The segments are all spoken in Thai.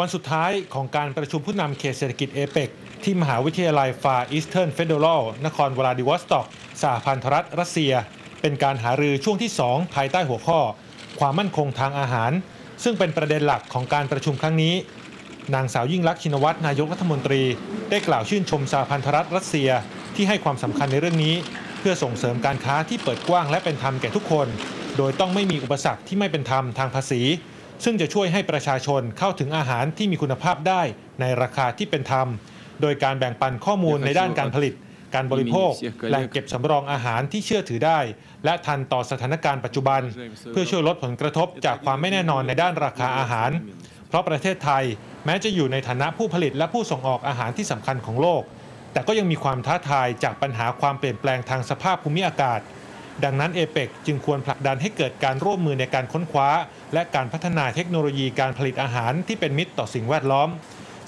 วันสุดท้ายของการประชุมผู้นำเขตเศรษฐกิจเอเปกที่มหาวิทยาลัยฟาอีสเทิร์นเฟเดอรัลนครวลาดิวอสต็อกสหพันธรัฐรัสเซีย เป็นการหารือช่วงที่ 2 ภายใต้หัวข้อ ความมั่นคงทางอาหาร ซึ่งเป็นประเด็นหลักของการประชุมครั้งนี้ นางสาวยิ่งลักษณ์ชินวัตรนายกรัฐมนตรี ได้กล่าวชื่นชมสหพันธรัฐรัสเซียที่ให้ความสำคัญในเรื่องนี้ เพื่อส่งเสริมการค้าที่เปิดกว้างและเป็นธรรมแก่ทุกคน โดยต้องไม่มีอุปสรรคที่ไม่เป็นธรรมทางภาษี ซึ่งจะช่วยให้ประชาชนเข้าถึงอาหารที่มีคุณภาพได้ในราคาที่เป็นธรรม โดยการแบ่งปันข้อมูลในด้านการผลิต การบริโภค แหล่งเก็บสำรองอาหารที่เชื่อถือได้ และทันต่อสถานการณ์ปัจจุบัน เพื่อช่วยลดผลกระทบจากความไม่แน่นอนในด้านราคาอาหาร เพราะประเทศไทย แม้จะอยู่ในฐานะผู้ผลิตและผู้ส่งออกอาหารที่สำคัญของโลก แต่ก็ยังมีความท้าทายจากปัญหาความเปลี่ยนแปลงทางสภาพภูมิอากาศ ดังนั้นเอเปกจึงควรผลักดันให้เกิดการร่วมมือในการค้นคว้า และการพัฒนาเทคโนโลยีการผลิตอาหารที่เป็นมิตรต่อสิ่งแวดล้อม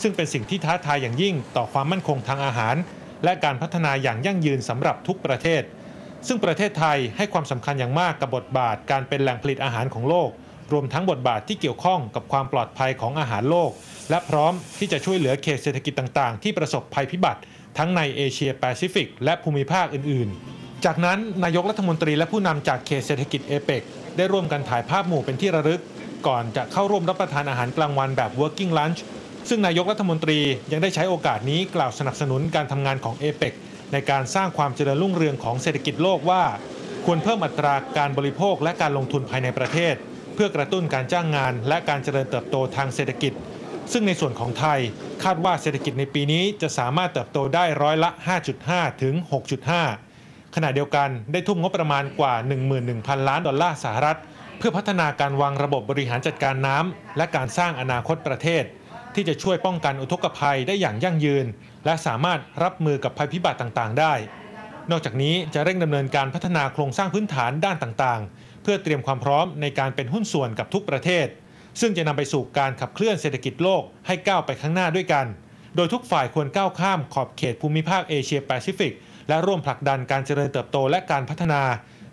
ซึ่งเป็นสิ่งที่ท้าทายอย่างยิ่งต่อความมั่นคงทางอาหาร และการพัฒนาอย่างยั่งยืนสำหรับทุกประเทศ ซึ่งประเทศไทยให้ความสำคัญอย่างมากกับบทบาทการเป็นแหล่งผลิตอาหารของโลก รวมทั้งบทบาทที่เกี่ยวข้องกับความปลอดภัยของอาหารโลก และพร้อมที่จะช่วยเหลือเขตเศรษฐกิจต่าง ๆ ที่ประสบภัยพิบัติ ทั้งในเอเชียแปซิฟิกและภูมิภาคอื่น ๆ จากนั้นนายกรัฐมนตรีและผู้นำจากเขตเศรษฐกิจเอเปกได้ร่วมกันถ่ายภาพหมู่เป็นที่ระลึก ก่อนจะเข้าร่วมรับประทานอาหารกลางวันแบบ working lunch ซึ่งนายกรัฐมนตรียังได้ใช้โอกาสนี้กล่าวสนับสนุนการทำงานของเอเปกในการสร้างความเจริญรุ่งเรืองของเศรษฐกิจโลกว่า ควรเพิ่มอัตราการบริโภคและการลงทุนภายในประเทศ เพื่อกระตุ้นการจ้างงาน และการเจริญเติบโตทางเศรษฐกิจ ซึ่งในส่วนของไทยคาดว่าเศรษฐกิจในปีนี้จะสามารถเติบโตได้ร้อยละ 5.5 ถึง 6.5 ขณะเดียวกันได้ทุ่มงบประมาณกว่า 11,000 ล้านดอลลาร์สหรัฐ เพื่อพัฒนาการวางระบบบริหารจัดการน้ำและการสร้างอนาคตประเทศ ที่จะช่วยป้องกันอุทกภัยได้อย่างยั่งยืน และสามารถรับมือกับภัยพิบัติต่างๆ ได้ นอกจากนี้จะเร่งดำเนินการพัฒนาโครงสร้างพื้นฐานด้านต่างๆ เพื่อเตรียมความพร้อมในการเป็นหุ้นส่วนกับทุกประเทศ ซึ่งจะนำไปสู่การขับเคลื่อนเศรษฐกิจโลกให้ก้าวไปข้างหน้าด้วยกัน โดยทุกฝ่ายควรก้าวข้ามขอบเขตภูมิภาคเอเชียแปซิฟิก และร่วมผลักดันการเจริญเติบโตและการพัฒนา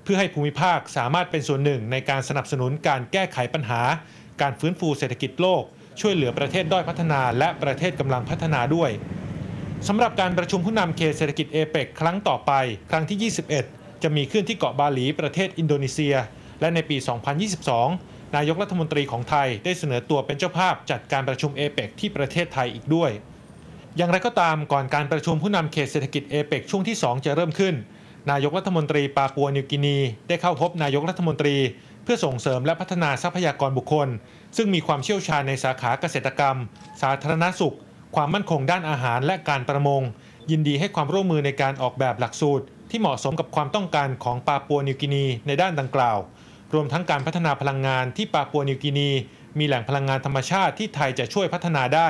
เพื่อให้ภูมิภาคสามารถเป็นส่วนหนึ่งในการสนับสนุนการแก้ไขปัญหา การฟื้นฟูเศรษฐกิจโลก ช่วยเหลือประเทศด้อยพัฒนา และประเทศกำลังพัฒนาด้วยสำหรับการประชุมผู้นำเขตเศรษฐกิจเอเปกครั้งต่อไป ครั้งที่ 21 จะมีขึ้นที่เกาะบาหลีประเทศอินโดนีเซีย และในปี 2022 นายกรัฐมนตรีของไทยได้เสนอตัวเป็นเจ้าภาพจัดการประชุมเอเปกที่ประเทศไทยอีกด้วย อย่างไรก็ตามก่อนการประชุมผู้นำเขตเศรษฐกิจเอเปกช่วงที่ 2 จะเริ่มขึ้น นายกรัฐมนตรีปาปัวนิวกินี ได้เข้าพบนายกรัฐมนตรี เพื่อส่งเสริมและพัฒนาทรัพยากรบุคคล ซึ่งมีความเชี่ยวชาญในสาขาเกษตรกรรม สาธารณสุข ความมั่นคงด้านอาหารและการประมง ยินดีให้ความร่วมมือในการออกแบบหลักสูตร ที่เหมาะสมกับความต้องการของปาปัวนิวกินีในด้านดังกล่าว รวมทั้งการพัฒนาพลังงานที่ปาปัวนิวกินี มีแหล่งพลังงานธรรมชาติที่ไทยจะช่วยพัฒนาได้